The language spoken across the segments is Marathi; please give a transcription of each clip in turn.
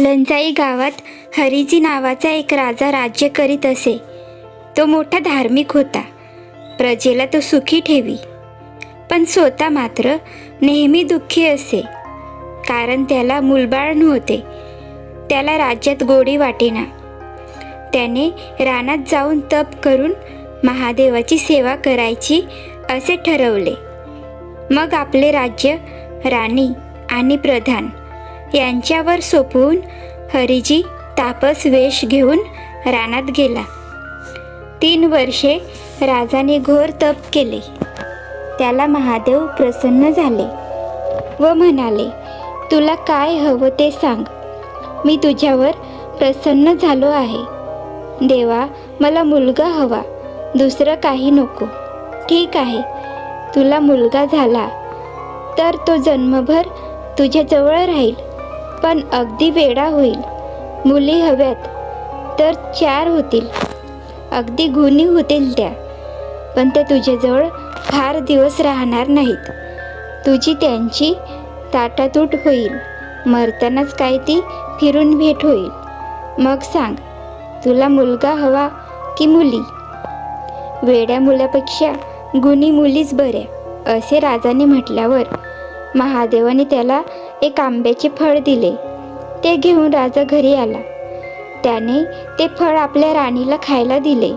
लंजाई गावात हरिजी नावाचा एक राजा राज्य करीत असे. तो मोठा धार्मिक होता. प्रजेला तो सुखी ठेवी. पण स्वतः मात्र नेहमी दुःखी असे. कारण त्याला मुलबाळ नव्हते. त्याला राज्यात गोडी वाटेना. त्याने रानात जाऊन तप करून महादेवाची सेवा करायची असे ठरवले. मग आपले राज्य राणी आणि प्रधान यांच्यावर सोपवून हरिजी तापस वेश घेऊन रानात गेला. तीन वर्षे राजाने घोर तप केले. त्याला महादेव प्रसन्न झाले व म्हणाले तुला काय हवं ते सांग. मी तुझ्यावर प्रसन्न झालो आहे. देवा मला मुलगा हवा. दुसरं काही नको. ठीक आहे तुला मुलगा झाला तर तो जन्मभर तुझ्याजवळ राहील. पण अगदी वेडा होईल. मुली हव्यात तर चार होतील. अगदी गुणी होतील त्या पण त्या तुझ्याजवळ फार दिवस राहणार नाहीत. तुझी त्यांची ताटातूट होईल. मरतानाच काय ती फिरून भेट होईल. मग सांग तुला मुलगा हवा की मुली? वेड्या मुलापेक्षा गुणी मुलीच बऱ्या असे राजाने म्हटल्यावर महादेवाने त्याला एक आंब्याचे फळ दिले. ते घेऊन राजा घरी आला. त्याने ते फळ आपल्या राणीला खायला दिले.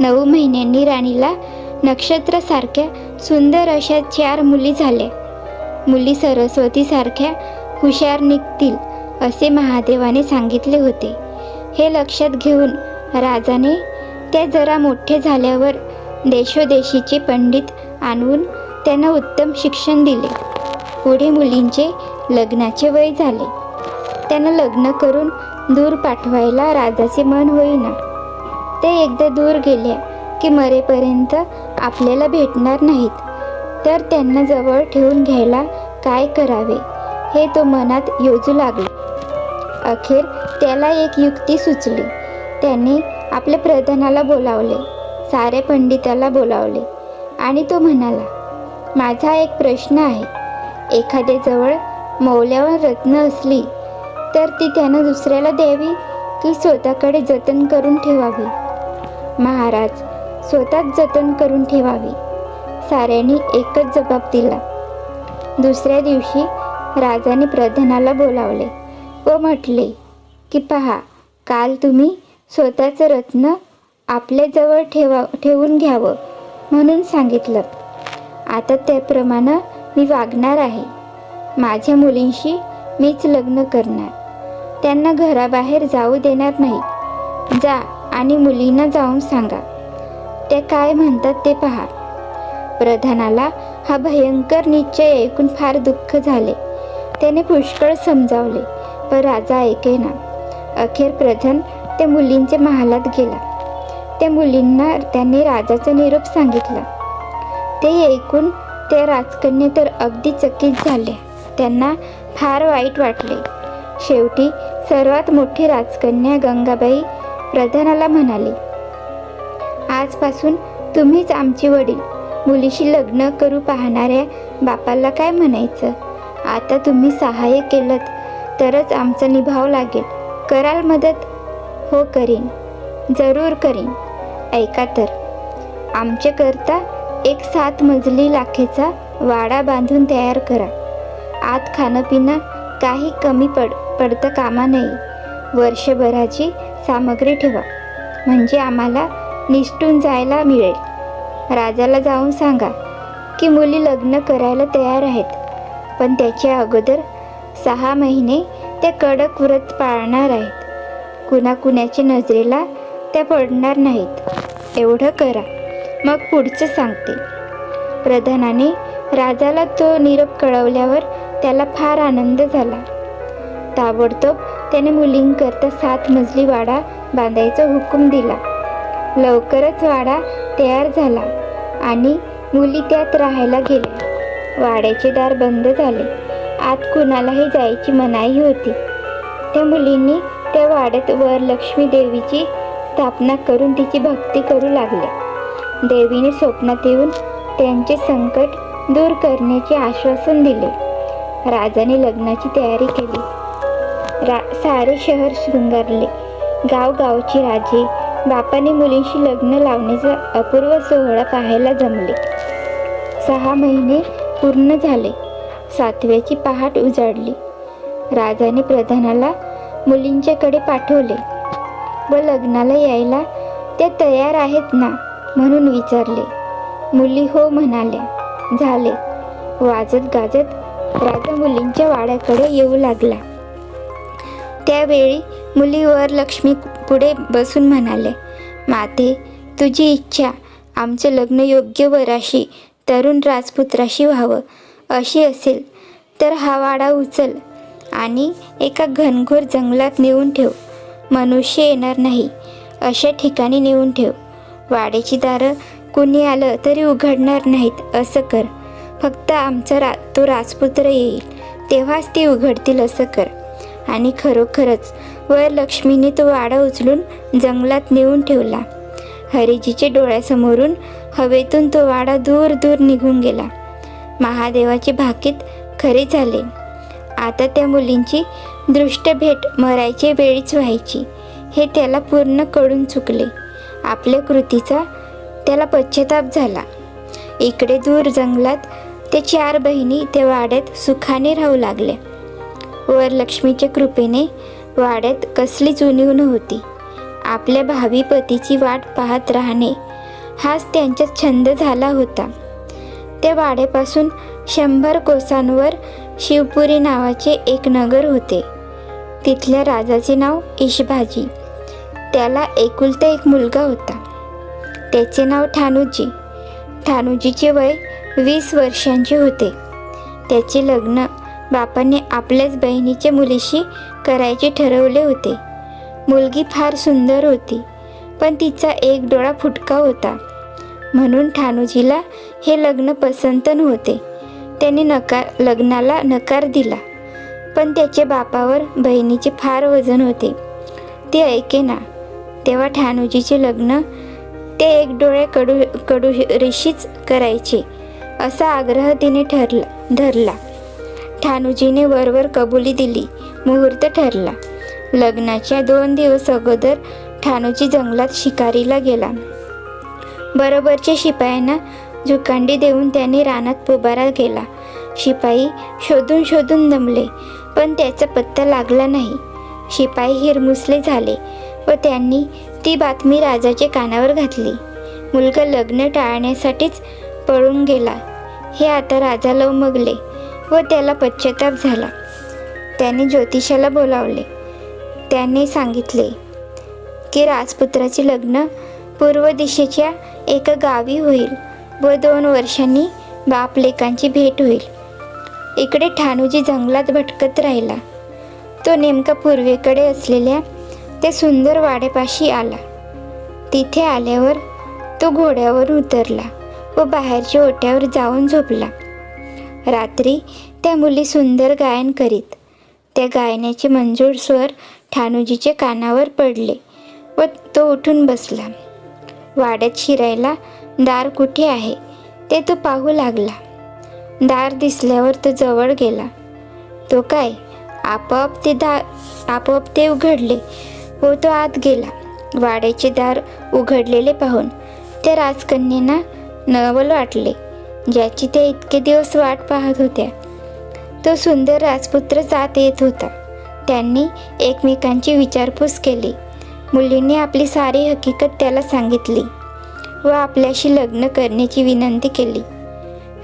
नऊ महिन्यांनी राणीला नक्षत्रासारख्या सुंदर अशा चार मुली झाल्या. मुली सरस्वतीसारख्या हुशार निघतील असे महादेवाने सांगितले होते. हे लक्षात घेऊन राजाने त्या जरा मोठे झाल्यावर देशोदेशीचे पंडित आणून त्यांना उत्तम शिक्षण दिले. पुढे मुलींचे लग्नाचे वय झाले. त्यांना लग्न करून दूर पाठवायला राजाचे मन होईना. ते एकदा दूर गेल्या की मरेपर्यंत आपल्याला भेटणार नाहीत. तर त्यांना जवळ ठेवून घ्यायला काय करावे हे तो मनात योजू लागला. अखेर त्याला एक युक्ती सुचली. त्याने आपल्या प्रधानाला बोलावले साऱ्या पंडिताला बोलावले आणि तो म्हणाला माझा एक प्रश्न आहे. एखाद्याजवळ मौल्यावर रत्न असली तर ती त्यानं दुसऱ्याला द्यावी की स्वतःकडे जतन करून ठेवावी? महाराज स्वतःच जतन करून ठेवावी. साऱ्यांनी एकच जबाब दिला. दुसऱ्या दिवशी राजाने प्रधानाला बोलावले व म्हटले की पहा काल तुम्ही स्वतःचं रत्न आपल्याजवळ ठेवा ठेवून घ्यावं म्हणून सांगितलं. आता त्याप्रमाणे मी वागणार आहे. माझ्या मुलींशी मीच लग्न करणार. त्यांना घराबाहेर जाऊ देणार नाही. जा आणि मुलींना जाऊन सांगा. त्या काय म्हणतात ते पहा. प्रधानाला हा भयंकर निश्चय ऐकून फार दुःख झाले. त्याने पुष्कळ समजावले पण राजा ऐकेना अखेर प्रधान त्या मुलींच्या महालात गेला. त्या मुलींना त्याने राजाचा निरोप सांगितला. ते ऐकून त्या राजकन्या तर अगदी चकित झाले त्यांना फार वाईट वाटले. शेवटी सर्वात मोठी राजकन्या गंगाबाई प्रधानाला म्हणाली आजपासून तुम्हीच आमचे वडील. मुलीशी लग्न करू पाहणाऱ्या बापाला काय म्हणायचं? आता तुम्ही सहाय्य केलं तरच आमचा निभाव लागेल. कराल मदत? हो करीन. जरूर करीन. ऐका तर. आमच्याकरता एक सात मजली लाखेचा वाडा बांधून तयार करा. आत खाणंपिणं काही कमी पड पडतं कामा नाही वर्षभराची सामग्री ठेवा. म्हणजे आम्हाला निष्ठून जायला मिळेल. राजाला जाऊन सांगा की मुली लग्न करायला तयार आहेत. पण त्याच्या अगोदर सहा महिने त्या कडक व्रत पाळणार आहेत. कुणाकुणाच्या नजरेला त्या पडणार नाहीत. एवढं करा. मग पुढचं सांगते. प्रधानाने राजाला तो निरोप कळवल्यावर त्याला फार आनंद झाला. ताबडतोब त्याने मुलींकरता सात मजली वाडा बांधायचा हुकूम दिला. लवकरच वाडा तयार झाला आणि मुली त्यात राहायला गेल्या. वाड्याचे दार बंद झाले. आत कुणालाही जायची मनाई होती. त्या मुलींनी त्या वाड्यात वरलक्ष्मी देवीची स्थापना करून तिची भक्ती करू लागल्या. देवीने स्वप्नात येऊन त्यांचे संकट दूर करण्याचे आश्वासन दिले. राजाने लग्नाची तयारी केली. रा सारे शहर शृंगारले. गावगावची राजे बापाने मुलींशी लग्न लावण्याचा अपूर्व सोहळा पाहायला जमले. सहा महिने पूर्ण झाले. सातव्याची पहाट उजाडली. राजाने प्रधानाला मुलींच्याकडे पाठवले. व लग्नाला यायला त्या तयार आहेत ना? म्हणून विचारले. मुली हो म्हणाल्या झाले. वाजत गाजत राजा मुलींच्या वाड्याकडे येऊ लागला. त्यावेळी मुलीवर लक्ष्मी पुढे बसून म्हणाले माते तुझी इच्छा आमचं लग्न योग्य वराशी तरुण राजपुत्राशी व्हावं अशी असेल तर हा वाडा उचल आणि एका घनघोर जंगलात नेऊन ठेव. मनुष्य येणार नाही अशा ठिकाणी नेऊन ठेव. वाड्याची दारं कुणी आलं तरी उघडणार नाहीत असं कर. फक्त आमचा रा तो राजपुत्र येईल तेव्हाच ती उघडतील असं कर. आणि खरोखरच वर लक्ष्मीने तो वाडा उचलून जंगलात नेऊन ठेवला. हरिजीचे डोळ्यासमोरून हवेतून तो वाडा दूर दूर निघून गेला. महादेवाचे भाकीत खरे झाले. आता त्या मुलींची दृष्ट भेट मरायची वेळीच व्हायची. हे त्याला पूर्ण कळून चुकले. आपल्या कृतीचा त्याला पश्चाताप झाला. इकडे दूर जंगलात ते चार बहिणी त्या वाड्यात सुखाने राहू लागल्या. वर लक्ष्मीच्या कृपेने वाड्यात कसलीच उणीव नव्हती आपल्या भावी पतीची वाट पाहत राहणे हाच त्यांचा छंद झाला होता. त्या वाड्यापासून शंभर कोसांवर शिवपुरी नावाचे एक नगर होते. तिथल्या राजाचे नाव इशभाजी त्याला एकुलता एक मुलगा होता. त्याचे नाव ठाणूजी. ठाणूजीचे वय वीस वर्षांचे होते. त्याचे लग्न बापाने आपल्याच बहिणीच्या मुलीशी करायचे ठरवले होते. मुलगी फार सुंदर होती पण तिचा एक डोळा फुटका होता. म्हणून ठाणूजीला हे लग्न पसंत नव्हते. त्याने नकार लग्नाला नकार दिला. पण त्याच्या बापावर बहिणीचे फार वजन होते. ते ऐकेना तेव्हा ठाणूजीचे लग्न ते एक डोळे कडू कडू ऋषीच करायचे असा आग्रह तिने ठरला धरला. ठाणूजीने वरवर कबुली दिली मुहूर्त ठरला. लग्नाच्या दोन दिवस अगोदर ठाणूजी जंगलात शिकारीला गेला. बरोबरच्या शिपायांना झुकांडी देऊन त्याने रानात पुबारा केला शिपाई शोधून शोधून दमले पण त्याचा पत्ता लागला नाही. शिपाई हिरमुसले झाले. व त्यांनी ती बातमी राजाच्या कानावर घातली. मुलगा लग्न टाळण्यासाठीच पळून गेला. हे आता राजाला उमगले व त्याला पश्चाताप झाला. त्याने ज्योतिषाला बोलावले. त्याने सांगितले की राजपुत्राचे लग्न पूर्व दिशेच्या एका गावी होईल व दोन वर्षांनी बाप लेकांची भेट होईल. इकडे ठाणूजी जंगलात भटकत राहिला. तो नेमका पूर्वेकडे असलेल्या त्या सुंदर वाड्यापाशी आला. तिथे आल्यावर तो घोड्यावर उतरला व बाहेरच्या ओट्यावर जाऊन झोपला. रात्री त्या मुली सुंदर गायन करीत त्या गायनाचे मंजूर स्वर ठाणूजीच्या कानावर पडले व तो उठून बसला. वाड्यात शिरायला दार कुठे आहे ते तो पाहू लागला. दार दिसल्यावर तो जवळ गेला. तो काय आपोआप ते दार आपोआप ते उघडले व तो आत गेला. वाड्याचे दार उघडलेले पाहून त्या राजकन्येना नवल वाटले ज्याची त्या इतके दिवस वाट पाहत होत्या. तो सुंदर राजपुत्र जात येत होता. त्यांनी एकमेकांची विचारपूस केली. मुलींनी आपली सारी हकीकत त्याला सांगितली व आपल्याशी लग्न करण्याची विनंती केली.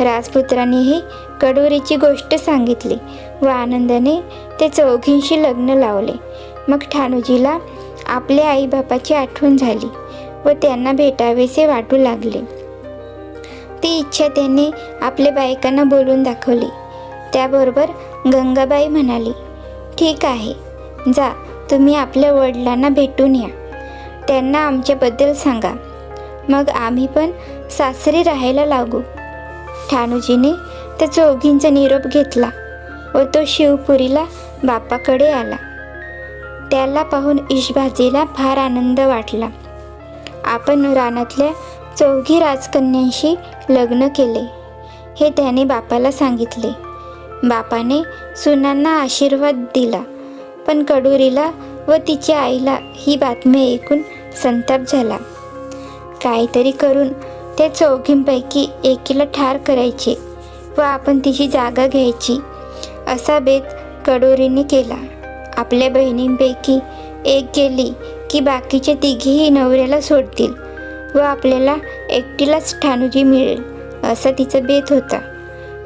राजपुत्रानेही कडोरीची गोष्ट सांगितली व आनंदाने ते चौघींशी लग्न लावले. मग ठाणूजीला आपल्या आईबापाची आठवण झाली व त्यांना भेटावेसे वाटू लागले. ती इच्छा त्यांनी आपल्या बायकांना बोलून दाखवली. त्याबरोबर गंगाबाई म्हणाली ठीक आहे जा तुम्ही आपल्या वडिलांना भेटून या. त्यांना आमच्याबद्दल सांगा. मग आम्ही पण सासरी राहायला लागू. ठाणूजीने त्या चौघींचा निरोप घेतला व तो शिवपुरीला बापाकडे आला. त्याला पाहून इशबाजीला फार आनंद वाटला. आपण रानातल्या चौघी राजकन्यांशी लग्न केले हे त्याने बापाला सांगितले. बापाने सुनांना आशीर्वाद दिला पण कडुरीला व तिच्या आईला ही बातमी ऐकून संताप झाला. काहीतरी करून त्या चौघींपैकी एकीला ठार करायचे व आपण तिची जागा घ्यायची असा बेत कडोरीने केला. आपल्या बहिणींपैकी एक गेली की बाकीचे तिघीही नवऱ्याला सोडतील व आपल्याला एकटीलाच ठाणुजी मिळेल असा तिचा बेत होता.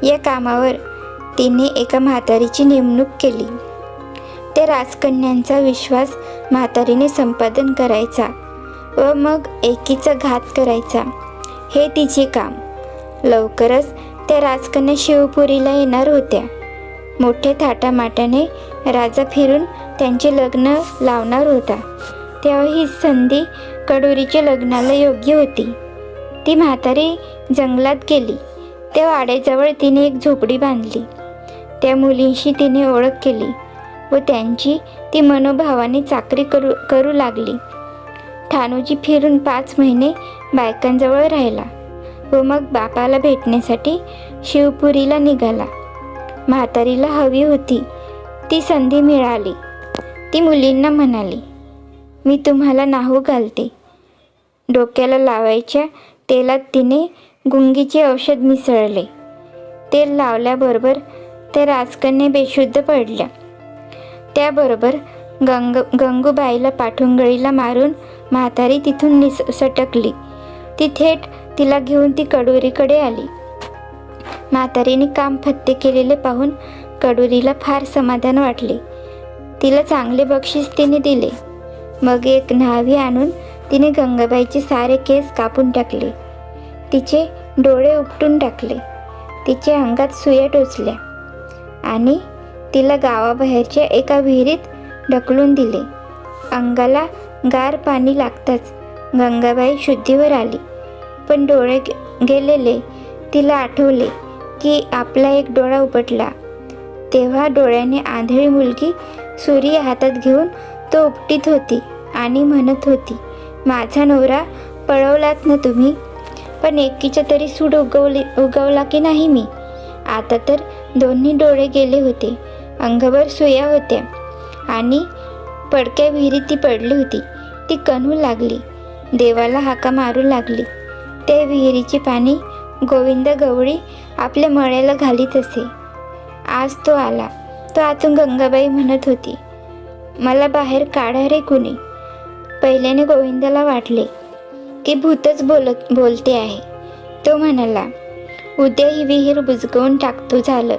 या कामावर तिने एका म्हातारीची नेमणूक केली. त्या राजकन्यांचा विश्वास म्हातारीने संपादन करायचा व मग एकीचा घात करायचा. हे तिचे काम. लवकरच त्या राजकन्या शिवपुरीला येणार होत्या. मोठ्या थाटामाटाने राजा फिरून त्यांचे लग्न लावणार होता. तेव्हा ही संधी कडोरीच्या लग्नाला योग्य होती. ती म्हातारी जंगलात गेली. त्या वाड्याजवळ तिने एक झोपडी बांधली. त्या मुलींशी तिने ओळख केली व त्यांची ती मनोभावाने चाकरी करू करू लागली. ठाणूजी फिरून पाच महिने बायकांजवळ राहिला व मग बापाला भेटण्यासाठी शिवपुरीला निघाला. म्हातारीला हवी होती ती संधी मिळाली. ती मुलींना म्हणाली मी तुम्हाला नाहू घालते. डोक्याला लावायच्या तेलात तिने गुंगीचे औषध मिसळले. तेल लावल्याबरोबर त्या राजकन्या बेशुद्ध पडल्या. त्याबरोबर गंग गंगूबाईला पाठुंगळीला मारून म्हातारी तिथून निस सटकली. ती थेट तिला घेऊन ती कडुरीकडे आली. म्हातारीने काम फत्ते केलेले पाहून कडुरीला फार समाधान वाटले. तिला चांगले बक्षीस तिने दिले. मग एक न्हावी आणून तिने गंगाबाईचे सारे केस कापून टाकले. तिचे डोळे उपटून टाकले. तिच्या अंगात सुया टोचल्या आणि तिला गावाबाहेरच्या एका विहिरीत ढकलून दिले. अंगाला गार पाणी लागताच गंगाबाई शुद्धीवर आली. पण डोळे गे- गेलेले तिला आठवले की आपला एक डोळा उपटला. तेव्हा डोळ्याने आंधळी मुलगी सूर्य हातात घेऊन तो उपटीत होती आणि म्हणत होती माझा नवरा पळवलात ना तुम्ही? पण एकीच्या तरी सूड उगवली उगवला की नाही मी? आता तर दोन्ही डोळे गेले होते अंगभर सुया होत्या आणि पडक्या विहिरीत ती पडली होती. ती कणू लागली देवाला हाका मारू लागली. त्या विहिरीची पाणी गोविंद गवळी आपल्या मळ्याला घालीत असे. आज तो आला. तो आतून गंगाबाई म्हणत होती मला बाहेर काढा रे कुणी. पहिल्याने गोविंदाला वाटले की भूतच बोलत बोलते आहे. तो म्हणाला उद्या ही विहीर बुजगवून टाकतो झालं.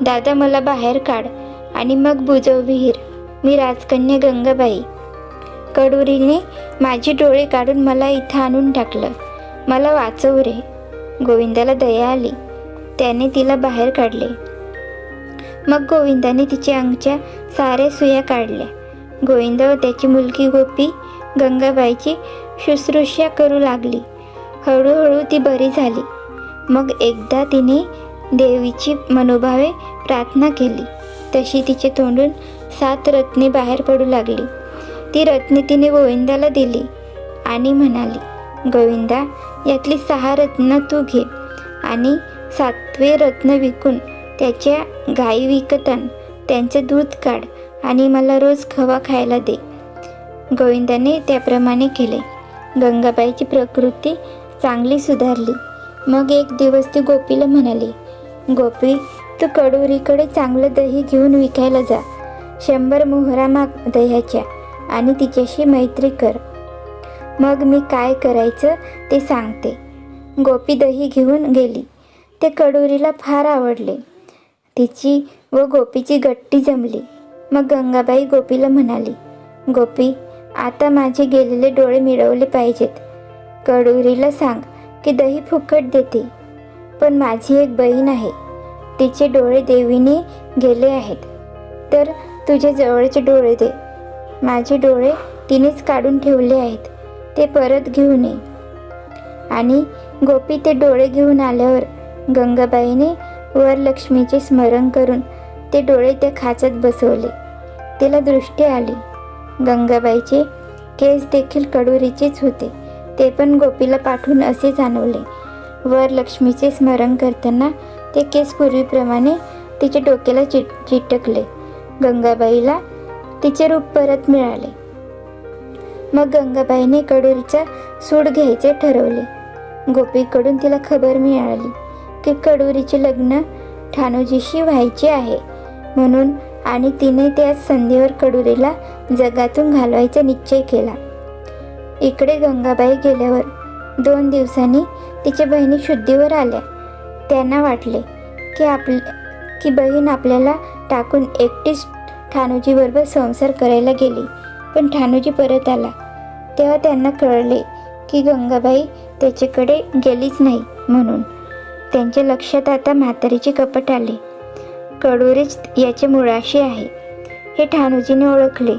दादा मला बाहेर काढ आणि मग बुजव विहीर. मी राजकन्या गंगाबाई. कडुरीने माझे डोळे काढून मला इथं आणून टाकलं. मला वाचव रे. गोविंदाला दया आली. त्याने तिला बाहेर काढले. मग गोविंदाने तिच्या अंगच्या साऱ्या सुया काढल्या. गोविंद व त्याची मुलगी गोपी गंगाबाईची शुश्रूषा करू लागली. हळूहळू ती बरी झाली. मग एकदा तिने देवीची मनोभावे प्रार्थना केली. तशी तिचे तोंडून सात रत्ने बाहेर पडू लागली. ती रत्ने तिने गोविंदाला दिली आणि म्हणाली गोविंदा यातली सहा रत्न तू घे आणि सातवे रत्न विकून त्याच्या गाई विकत आण दूध काढ आणि मला रोज खवा खायला दे. गोविंदाने त्याप्रमाणे केले. गंगाबाईची प्रकृती चांगली सुधारली. मग एक दिवस ती गोपीला म्हणाली गोपी तू कडुरीकडे चांगलं दही घेऊन विकायला जा. शंभर मोहरा माग दह्याच्या आणि तिच्याशी मैत्री कर. मग मी काय करायचं ते सांगते. गोपी दही घेऊन गेली. ते कडुरीला फार आवडले. तिची व गोपीची गट्टी जमली. मग गंगाबाई गोपीला म्हणाली गोपी आता माझे गेलेले डोळे मिळवले पाहिजेत. कडुरीला सांग की दही फुकट देते पण माझी एक बहीण आहे. तिचे डोळे देवीने गेले आहेत. तर तुझे जवळचे डोळे दे. माझे डोळे तिनेच काढून ठेवले आहेत. ते परत घेऊन ये. आणि गोपी ते डोळे घेऊन आल्यावर गंगाबाईने वरलक्ष्मीचे स्मरण करून ते डोळे त्या खाचात बसवले. तिला दृष्टी आली. गंगाबाईचे केस देखील कडुरीचेच होते. ते पण गोपीला पाठवून असे जाणवले. वरलक्ष्मीचे स्मरण करताना ते केस पूर्वीप्रमाणे तिच्या डोक्याला चिट चिटकले. गंगाबाईला तिचे रूप परत मिळाले. मग गंगाबाईने कडुरीचा सूड घ्यायचे ठरवले. गोपीकडून तिला खबर मिळाली. की कडुरीचे लग्न ठाणूजीशी व्हायचे आहे. म्हणून आणि तिने त्याच संधीवर कडुरीला जगातून घालवायचा निश्चय केला. इकडे गंगाबाई गेल्यावर दोन दिवसांनी तिच्या बहिणी शुद्धीवर आल्या. त्यांना वाटले की आपले की बहीण आपल्याला टाकून एकटीच ठाणूजीबरोबर संसार करायला गेली. पण ठाणूजी परत आला. तेव्हा त्यांना कळले की गंगाबाई त्याच्याकडे गेलीच नाही म्हणून. त्यांच्या लक्षात आता म्हातारीचे कपट आले. कडोरेच याचे मुळाशी आहे. हे ठाणूजीने ओळखले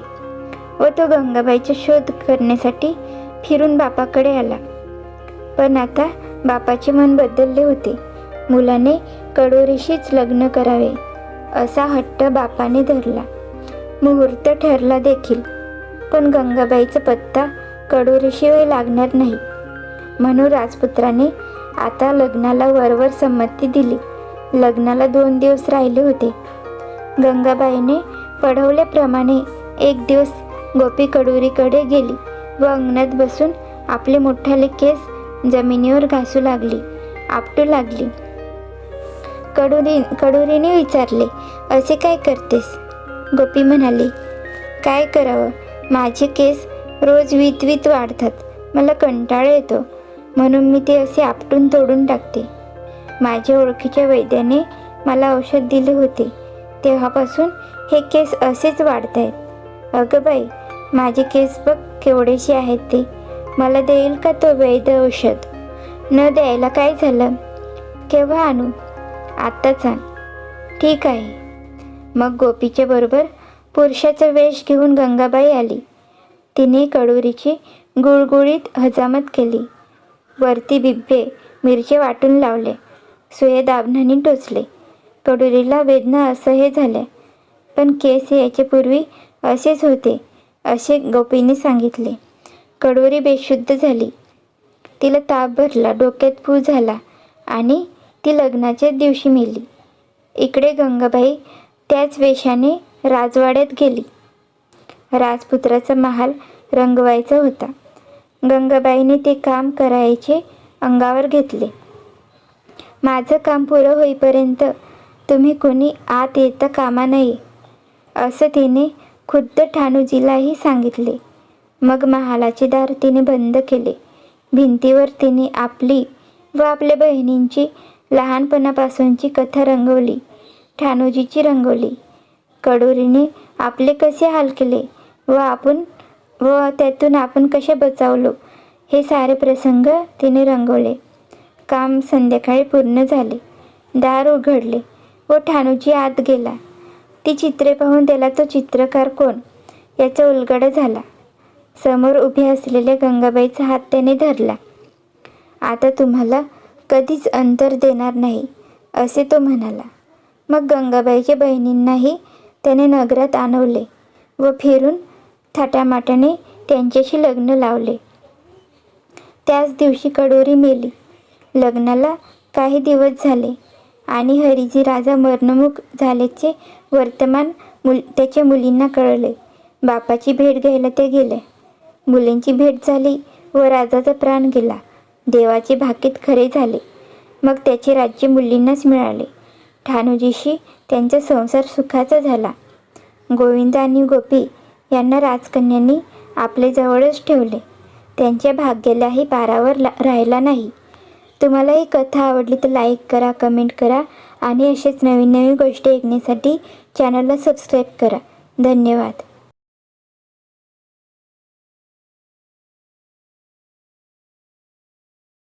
व तो गंगाबाईचा शोध करण्यासाठी फिरून बापाकडे आला. पण आता बापाचे मन बदलले होते. मुलाने कडोरीशीच लग्न करावे असा हट्ट बापाने धरला. मुहूर्त ठरला देखील. पण गंगाबाईचा पत्ता कडोरीशिवाय लागणार नाही. म्हणून राजपुत्राने आता लग्नाला वरवर संमती दिली. लग्नाला दोन दिवस राहिले होते. गंगाबाईने पढवल्याप्रमाणे एक दिवस गोपी कडुरीकडे गेली व अंगणात बसून आपले मोठाले केस जमिनीवर घासू लागली आपटू लागली. कडुरी कडुरीने विचारले असे काय करतेस? गोपी म्हणाली काय करावं? माझे केस रोज वीत वीत वाढतात. मला कंटाळा येतो. म्हणून मी ते असे आपटून तोडून टाकते. माझ्या ओळखीच्या वैद्याने मला औषध दिले होते. तेव्हापासून हे केस असेच वाढत आहेत अगं बाई माझे केस बघ केवढेसे आहेत ते. मला देईल का तो वैद्य औषध? न द्यायला काय झालं? केव्हा आणू? आत्ताच आण ठीक आहे. मग गोपीच्या बरोबर पुरुषाचा वेश घेऊन गंगाबाई आली. तिने कडुरीची गुळगुळीत हजामत केली. वरती बिब्बे मिरचे वाटून लावले. सुये दाबण्याने टोचले. कडुरीला वेदना असं हे झाल्या पण केस याच्यापूर्वी असेच होते असे गोपीने सांगितले. कडोरी बेशुद्ध झाली. तिला ताप भरला डोक्यात पू झाला आणि ती लग्नाच्या दिवशी मेली. इकडे गंगाबाई त्याच वेशाने राजवाड्यात गेली. राजपुत्राचा महाल रंगवायचा होता. गंगाबाईने ते काम करायचे अंगावर घेतले. माझं काम पुरं होईपर्यंत तुम्ही कोणी आत येता कामा नये असं तिने खुद्द ठाणूजीलाही सांगितले. मग महालाचे दार तिने बंद केले. भिंतीवर तिने आपली व आपल्या बहिणींची लहानपणापासूनची कथा रंगवली. ठाणूजीची रंगवली. कडोरीने आपले कसे हाल केले व आपण व त्यातून आपण कसे बचावलो? हे सारे प्रसंग तिने रंगवले. काम संध्याकाळी पूर्ण झाले. दार उघडले व ठाणूजी आत गेला. ती चित्रे पाहून त्याला तो चित्रकार कोण याचा उलगडा झाला. समोर उभे असलेल्या गंगाबाईचा हात त्याने धरला. आता तुम्हाला कधीच अंतर देणार नाही असे तो म्हणाला. मग गंगाबाईच्या बहिणींनाही त्याने नगरात आणवले व फिरून थाटामाटाने त्यांच्याशी लग्न लावले. त्याच दिवशी कडोरी मेली. लग्नाला काही दिवस झाले आणि हरिजी राजा मरणमुख झाल्याचे वर्तमान मुल त्याच्या मुलींना कळले. बापाची भेट घ्यायला ते गेले मुलींची भेट झाली व राजाचा प्राण गेला. देवाचे भाकीत खरे झाले. मग त्याचे राज्य मुलींनाच मिळाले. ठाणूजीशी त्यांचा संसार सुखाचा झाला. गोविंद आणि गोपी यांना राजकन्यांनी आपले जवळच ठेवले. त्यांच्या भाग्यालाही पारावर ला राहिला नाही. तुम्हाला ही कथा आवडली तर लाईक करा कमेंट करा आणि असेच नवीन नवीन गोष्टी ऐकण्यासाठी चॅनलला सबस्क्राईब करा. धन्यवाद.